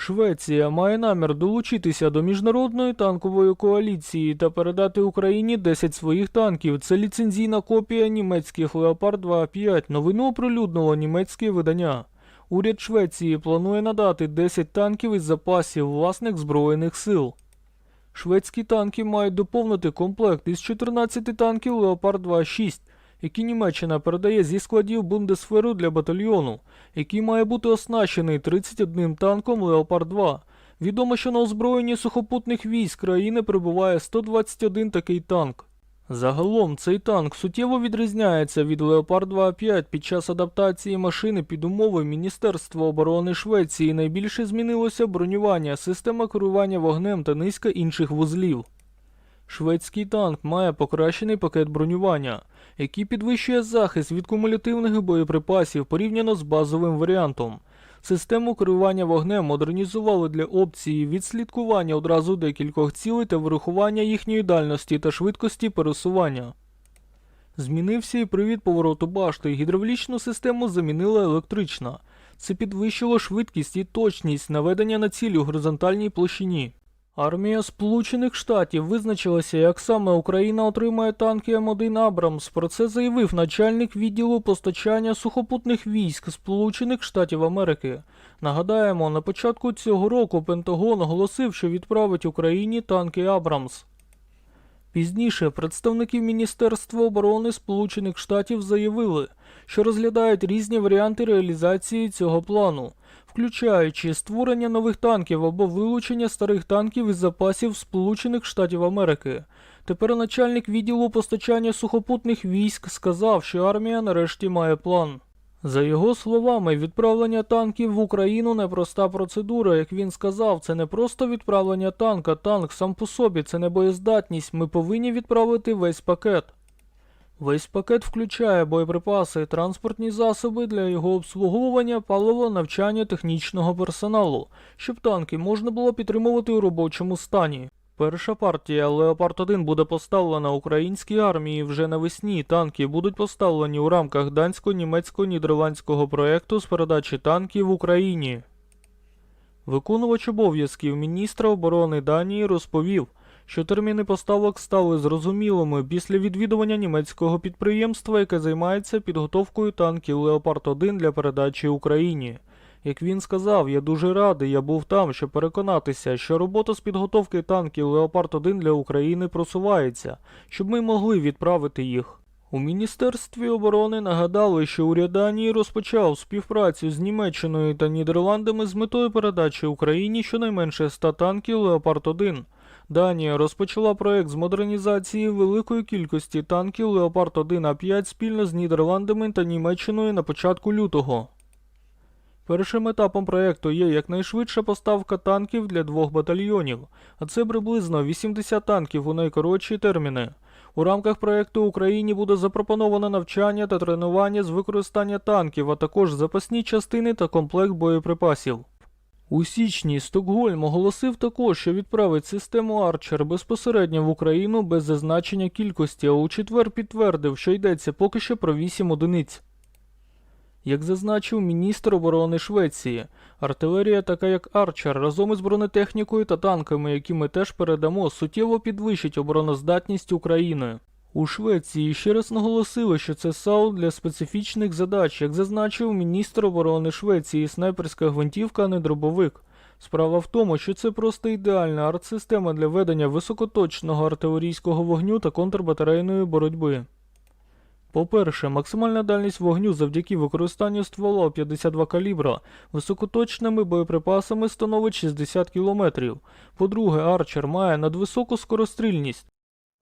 Швеція має намір долучитися до міжнародної танкової коаліції та передати Україні 10 своїх танків. Це ліцензійна копія німецьких Leopard 2.5. Новину оприлюднило німецьке видання. Уряд Швеції планує надати 10 танків із запасів власних збройних сил. Шведські танки мають доповнити комплект із 14 танків Leopard 2.6, які Німеччина передає зі складів Бундесферу для батальйону, який має бути оснащений 31 танком Leopard 2. Відомо, що на озброєнні сухопутних військ країни перебуває 121 такий танк. Загалом цей танк суттєво відрізняється від Leopard 2.5 під час адаптації машини під умови Міністерства оборони Швеції. Найбільше змінилося бронювання, система керування вогнем та низка інших вузлів. Шведський танк має покращений пакет бронювання, який підвищує захист від кумулятивних боєприпасів порівняно з базовим варіантом. Систему керування вогнем модернізували для опції відслідкування одразу декількох цілей та вирахування їхньої дальності та швидкості пересування. Змінився і привід повороту башти, гідравлічну систему замінила електрична. Це підвищило швидкість і точність наведення на ціль у горизонтальній площині. Армія Сполучених Штатів визначилася, як саме Україна отримає танки М1 Абрамс. Про це заявив начальник відділу постачання сухопутних військ Сполучених Штатів Америки. Нагадаємо, на початку цього року Пентагон оголосив, що відправить Україні танки Абрамс. Пізніше представники Міністерства оборони Сполучених Штатів заявили, що розглядають різні варіанти реалізації цього плану, включаючи створення нових танків або вилучення старих танків із запасів Сполучених Штатів Америки. Тепер начальник відділу постачання сухопутних військ сказав, що армія нарешті має план. За його словами, відправлення танків в Україну непроста процедура. Як він сказав, це не просто відправлення танка. Танк сам по собі це не боєздатність. Ми повинні відправити весь пакет. Весь пакет включає боєприпаси, транспортні засоби для його обслуговування, паливо, навчання технічного персоналу, щоб танки можна було підтримувати у робочому стані. Перша партія Леопард 1 буде поставлена українській армії вже навесні. Танки будуть поставлені у рамках дансько-німецько-нідерландського проекту з передачі танків в Україні. Виконувач обов'язків міністра оборони Данії розповів, що терміни поставок стали зрозумілими після відвідування німецького підприємства, яке займається підготовкою танків Леопард 1 для передачі Україні. Як він сказав, я дуже радий, я був там, щоб переконатися, що робота з підготовки танків Леопард 1 для України просувається, щоб ми могли відправити їх. У Міністерстві оборони нагадали, що уряд Данії розпочав співпрацю з Німеччиною та Нідерландами з метою передачі Україні щонайменше 100 танків Леопард 1 Данія розпочала проект з модернізації великої кількості танків Леопард 1 А5 спільно з Нідерландами та Німеччиною на початку лютого. Першим етапом проекту є якнайшвидша поставка танків для двох батальйонів, а це приблизно 80 танків у найкоротші терміни. У рамках проекту Україні буде запропоновано навчання та тренування з використання танків, а також запасні частини та комплект боєприпасів. У січні Стокгольм оголосив також, що відправить систему Арчер безпосередньо в Україну без зазначення кількості, а у четвер підтвердив, що йдеться поки що про 8 одиниць. Як зазначив міністр оборони Швеції, артилерія, така як Арчер, разом із бронетехнікою та танками, які ми теж передамо, суттєво підвищить обороноздатність України. У Швеції ще раз наголосили, що це САУ для специфічних задач, як зазначив міністр оборони Швеції, снайперська гвинтівка, а не дробовик. Справа в тому, що це просто ідеальна артсистема для ведення високоточного артилерійського вогню та контрбатарейної боротьби. По-перше, максимальна дальність вогню завдяки використанню ствола 52 калібра високоточними боєприпасами становить 60 км. По-друге, Арчер має надвисоку скорострільність.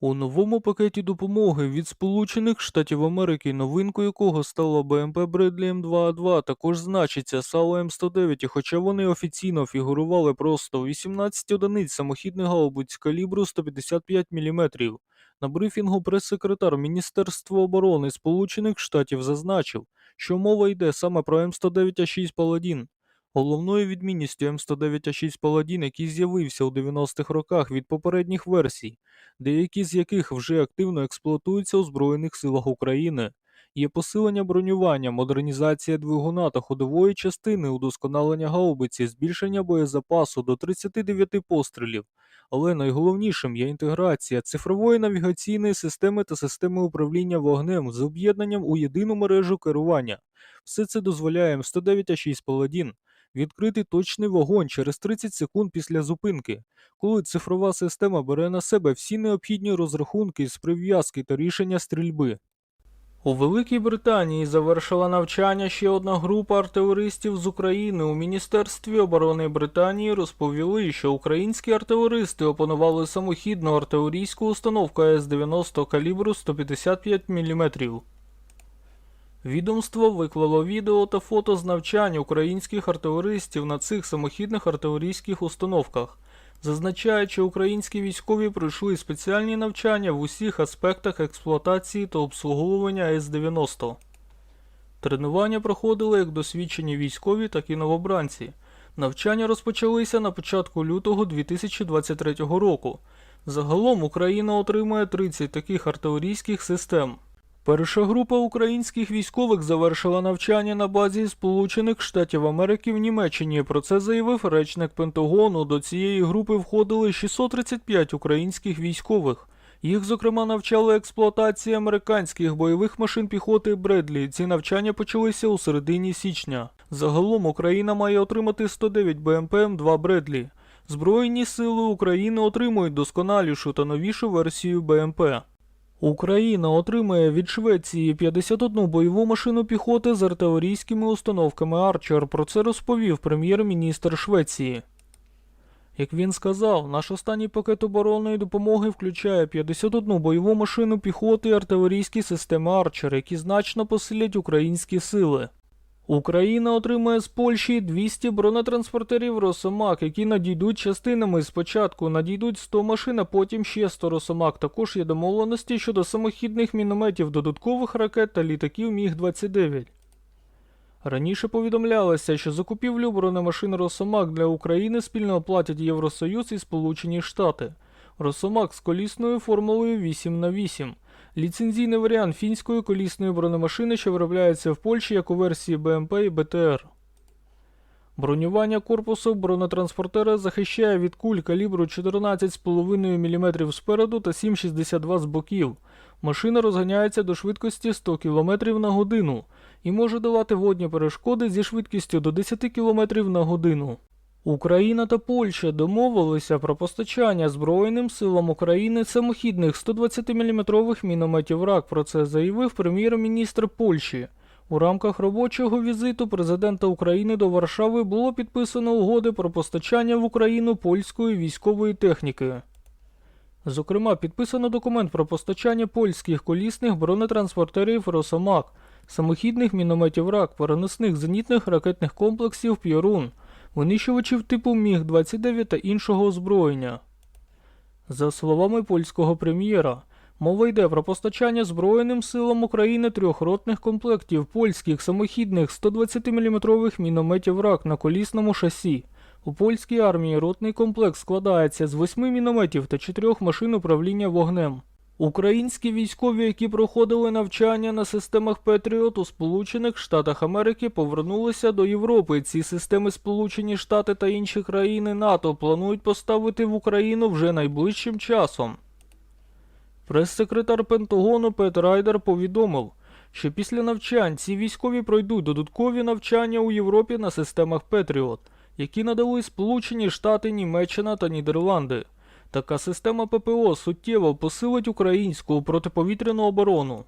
У новому пакеті допомоги від Сполучених Штатів Америки, новинкою якого стало БМП Бредлі М2А2, також значиться САУ М109, і хоча вони офіційно фігурували просто 18 одиниць самохідних гаубиць калібру 155 мм. На брифінгу прес-секретар Міністерства оборони Сполучених Штатів зазначив, що мова йде саме про М109А6 Паладін. Головною відмінністю М109А6 Паладін, який з'явився у 90-х роках від попередніх версій, деякі з яких вже активно експлуатуються у Збройних силах України, Є посилення бронювання, модернізація двигуна та ходової частини, удосконалення гаубиці, збільшення боєзапасу до 39 пострілів. Але найголовнішим є інтеграція цифрової навігаційної системи та системи управління вогнем з об'єднанням у єдину мережу керування. Все це дозволяє М109А6 Паладін відкрити точний вогонь через 30 секунд після зупинки, коли цифрова система бере на себе всі необхідні розрахунки з прив'язки та рішення стрільби. У Великій Британії завершила навчання ще одна група артилеристів з України. У Міністерстві оборони Британії розповіли, що українські артилеристи опанували самохідну артилерійську установку АС-90 калібру 155 мм. Відомство виклало відео та фото з навчань українських артилеристів на цих самохідних артилерійських установках, зазначаючи, українські військові пройшли спеціальні навчання в усіх аспектах експлуатації та обслуговування С-90. Тренування проходили як досвідчені військові, так і новобранці. Навчання розпочалися на початку лютого 2023 року. Загалом Україна отримає 30 таких артилерійських систем. Перша група українських військових завершила навчання на базі Сполучених Штатів Америки в Німеччині. Про це заявив речник Пентагону. До цієї групи входили 635 українських військових. Їх, зокрема, навчали експлуатації американських бойових машин піхоти Бредлі. Ці навчання почалися у середині січня. Загалом Україна має отримати 109 БМП М2 Бредлі. Збройні сили України отримують досконалішу та новішу версію БМП. Україна отримає від Швеції 51 бойову машину піхоти з артилерійськими установками Арчер. Про це розповів прем'єр-міністр Швеції. Як він сказав, наш останній пакет оборонної допомоги включає 51 бойову машину піхоти і артилерійські системи Арчер, які значно посилять українські сили. Україна отримає з Польщі 200 бронетранспортерів Росомак, які надійдуть частинами. Спочатку надійдуть 100 машин, а потім ще 100 Росомак. Також є домовленості щодо самохідних мінометів, додаткових ракет та літаків Міг-29. Раніше повідомлялося, що закупівлю бронемашин Росомак для України спільно оплатять Євросоюз і Сполучені Штати. Росомак з колісною формулою 8 на 8 Ліцензійний варіант фінської колісної бронемашини, що виробляється в Польщі як у версії БМП і БТР. Бронювання корпусу бронетранспортера захищає від куль калібру 14,5 мм спереду та 7,62 з боків. Машина розганяється до швидкості 100 км на годину і може долати водні перешкоди зі швидкістю до 10 км на годину. Україна та Польща домовилися про постачання Збройним силам України самохідних 120-мм мінометів РАК. Про це заявив прем'єр-міністр Польщі. У рамках робочого візиту президента України до Варшави було підписано угоди про постачання в Україну польської військової техніки. Зокрема, підписано документ про постачання польських колісних бронетранспортерів Росомак, самохідних мінометів РАК, переносних зенітних ракетних комплексів П'єрун, винищувачів типу Міг-29 та іншого озброєння. За словами польського прем'єра, мова йде про постачання Збройним силам України трьох ротних комплектів польських самохідних 120-мм мінометів РАК на колісному шасі. У польській армії ротний комплекс складається з восьми мінометів та чотирьох машин управління вогнем. Українські військові, які проходили навчання на системах Петріот у Сполучених Штатах Америки, повернулися до Європи. Ці системи Сполучені Штати та інші країни НАТО планують поставити в Україну вже найближчим часом. Прес-секретар Пентагону Пет Райдер повідомив, що після навчань ці військові пройдуть додаткові навчання у Європі на системах Петріот, які надали Сполучені Штати, Німеччина та Нідерланди. Така система ППО суттєво посилить українську протиповітряну оборону.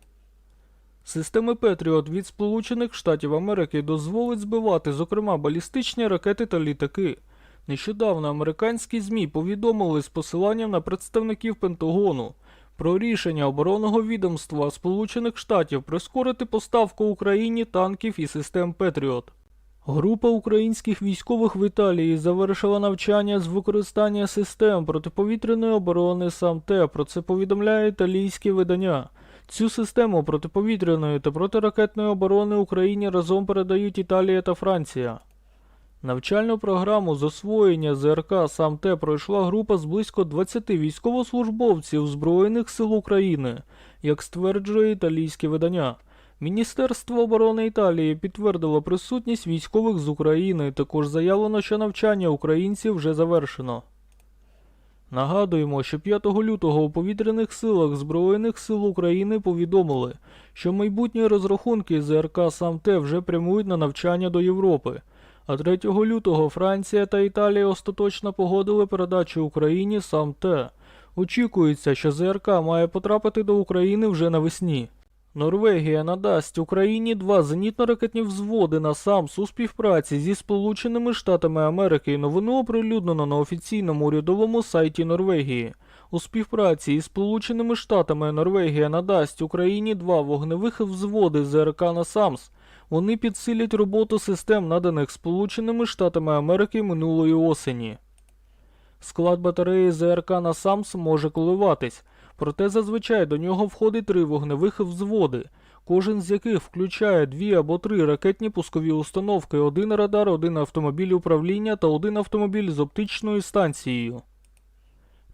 Системи Петріот від Сполучених Штатів Америки дозволить збивати, зокрема, балістичні ракети та літаки. Нещодавно американські ЗМІ повідомили з посиланням на представників Пентагону про рішення оборонного відомства Сполучених Штатів прискорити поставку Україні танків і систем Петріот. Група українських військових в Італії завершила навчання з використання систем протиповітряної оборони САМТЕ. Про це повідомляє італійське видання. Цю систему протиповітряної та протиракетної оборони Україні разом передають Італія та Франція. Навчальну програму з освоєння ЗРК САМТЕ пройшла група з близько 20 військовослужбовців Збройних сил України, як стверджує італійське видання. Міністерство оборони Італії підтвердило присутність військових з України. Також заявлено, що навчання українців вже завершено. Нагадуємо, що 5 лютого у повітряних силах Збройних сил України повідомили, що майбутні розрахунки ЗРК САМТЕ вже прямують на навчання до Європи. А 3 лютого Франція та Італія остаточно погодили передачу Україні САМТЕ. Очікується, що ЗРК має потрапити до України вже навесні. Норвегія надасть Україні два зенітно-ракетні взводи на САМС у співпраці зі Сполученими Штатами Америки. Новину оприлюднено на офіційному урядовому сайті Норвегії. У співпраці із Сполученими Штатами Норвегія надасть Україні два вогневих взводи ЗРК на САМС. Вони підсилять роботу систем, наданих Сполученими Штатами Америки минулої осені. Склад батареї ЗРК на САМС може коливатись, проте зазвичай до нього входить три вогневих взводи, кожен з яких включає дві або три ракетні пускові установки, один радар, один автомобіль управління та один автомобіль з оптичною станцією.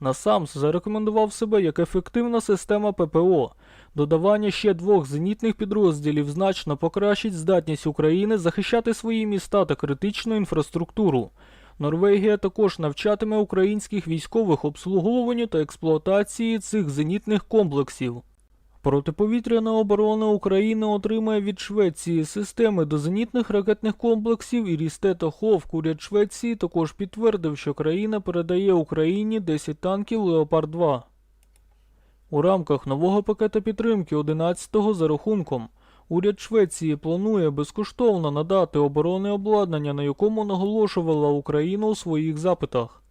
НАСАМС зарекомендував себе як ефективна система ППО. Додавання ще двох зенітних підрозділів значно покращить здатність України захищати свої міста та критичну інфраструктуру. Норвегія також навчатиме українських військових обслуговуванню та експлуатації цих зенітних комплексів. Протиповітряна оборона України отримає від Швеції системи до зенітних ракетних комплексів і Рістета Ховк. Уряд Швеції також підтвердив, що країна передає Україні 10 танків Леопард 2. У рамках нового пакета підтримки 11-го за рахунком уряд Швеції планує безкоштовно надати оборонне обладнання, на якому наголошувала Україна у своїх запитах.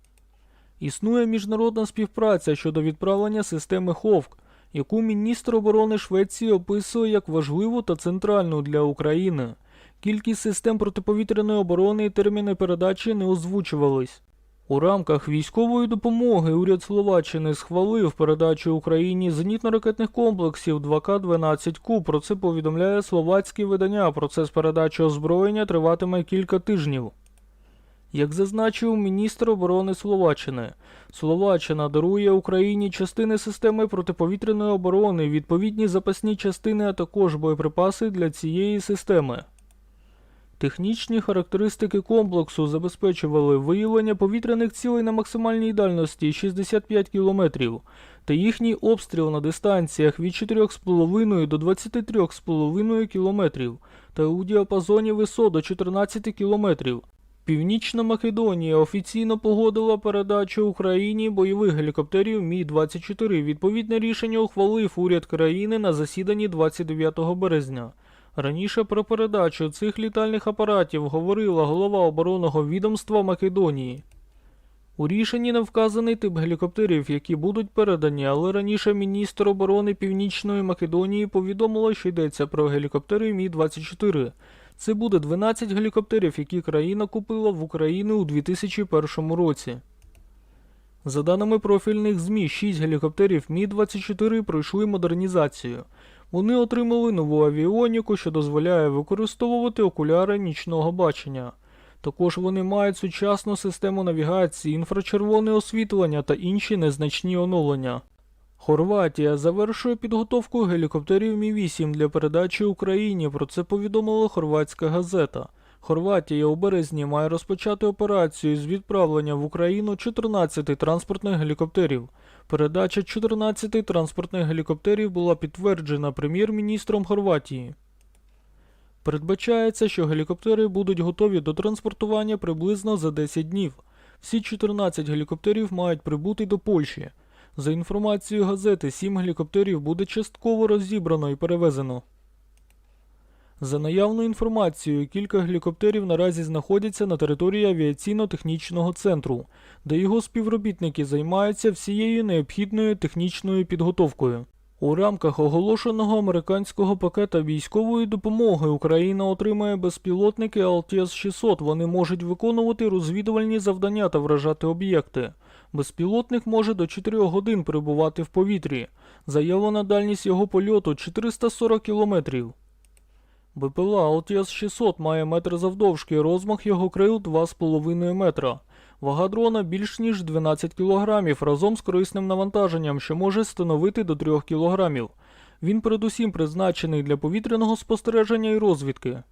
Існує міжнародна співпраця щодо відправлення системи Ховк, яку міністр оборони Швеції описує як важливу та центральну для України. Кількість систем протиповітряної оборони і терміни передачі не озвучувались. У рамках військової допомоги уряд Словаччини схвалив передачу Україні зенітно-ракетних комплексів 2К-12Ку. Про це повідомляє словацьке видання. Процес передачі озброєння триватиме кілька тижнів. Як зазначив міністр оборони Словаччини, Словаччина дарує Україні частини системи протиповітряної оборони, відповідні запасні частини, а також боєприпаси для цієї системи. Технічні характеристики комплексу забезпечували виявлення повітряних цілей на максимальній дальності 65 км та їхній обстріл на дистанціях від 4,5 до 23,5 км та у діапазоні висот до 14 км. Північна Македонія офіційно погодила передачу Україні бойових гелікоптерів Мі-24. Відповідне рішення ухвалив уряд країни на засіданні 29 березня. Раніше про передачу цих літальних апаратів говорила голова оборонного відомства Македонії. У рішенні не вказаний тип гелікоптерів, які будуть передані, але раніше міністр оборони Північної Македонії повідомило, що йдеться про гелікоптери Мі-24. Це буде 12 гелікоптерів, які країна купила в Україні у 2001 році. За даними профільних ЗМІ, 6 гелікоптерів Мі-24 пройшли модернізацію. Вони отримали нову авіоніку, що дозволяє використовувати окуляри нічного бачення. Також вони мають сучасну систему навігації, інфрачервоне освітлення та інші незначні оновлення. Хорватія завершує підготовку гелікоптерів Мі-8 для передачі Україні. Про це повідомила хорватська газета. Хорватія у березні має розпочати операцію з відправлення в Україну 14 транспортних гелікоптерів. Передача 14 транспортних гелікоптерів була підтверджена прем'єр-міністром Хорватії. Передбачається, що гелікоптери будуть готові до транспортування приблизно за 10 днів. Всі 14 гелікоптерів мають прибути до Польщі. За інформацією газети, 7 гелікоптерів буде частково розібрано і перевезено. За наявною інформацією, кілька гелікоптерів наразі знаходяться на території авіаційно-технічного центру, де його співробітники займаються всією необхідною технічною підготовкою. У рамках оголошеного американського пакета військової допомоги Україна отримає безпілотники LTS-600. Вони можуть виконувати розвідувальні завдання та вражати об'єкти. Безпілотник може до 4 годин перебувати в повітрі. Заявлена дальність його польоту 440 кілометрів. БПЛА LTS-600 має метр завдовжки, розмах його крил 2,5 метра. Вага дрона більш ніж 12 кг разом з корисним навантаженням, що може становити до 3 кг. Він передусім призначений для повітряного спостереження і розвідки.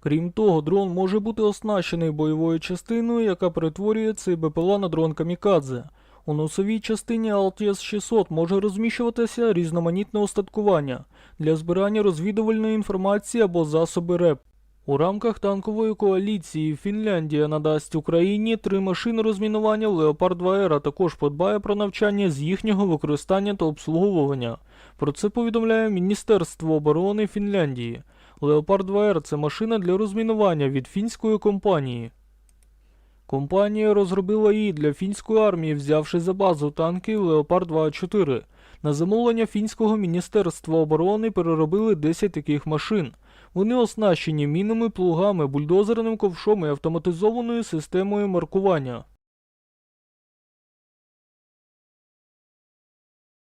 Крім того, дрон може бути оснащений бойовою частиною, яка перетворює цей БПЛА на дрон камікадзе. У носовій частині LTS 600 може розміщуватися різноманітне устаткування для збирання розвідувальної інформації або засоби РЕП. У рамках танкової коаліції Фінляндія надасть Україні три машини розмінування Леопард 2 Р, а також подбає про навчання з їхнього використання та обслуговування. Про це повідомляє Міністерство оборони Фінляндії. Леопард 2 Р це машина для розмінування від фінської компанії. Компанія розробила її для фінської армії, взявши за базу танки Леопард 2 4 На замовлення фінського міністерства оборони переробили 10 таких машин. Вони оснащені мінами, плугами, бульдозерним ковшом і автоматизованою системою маркування.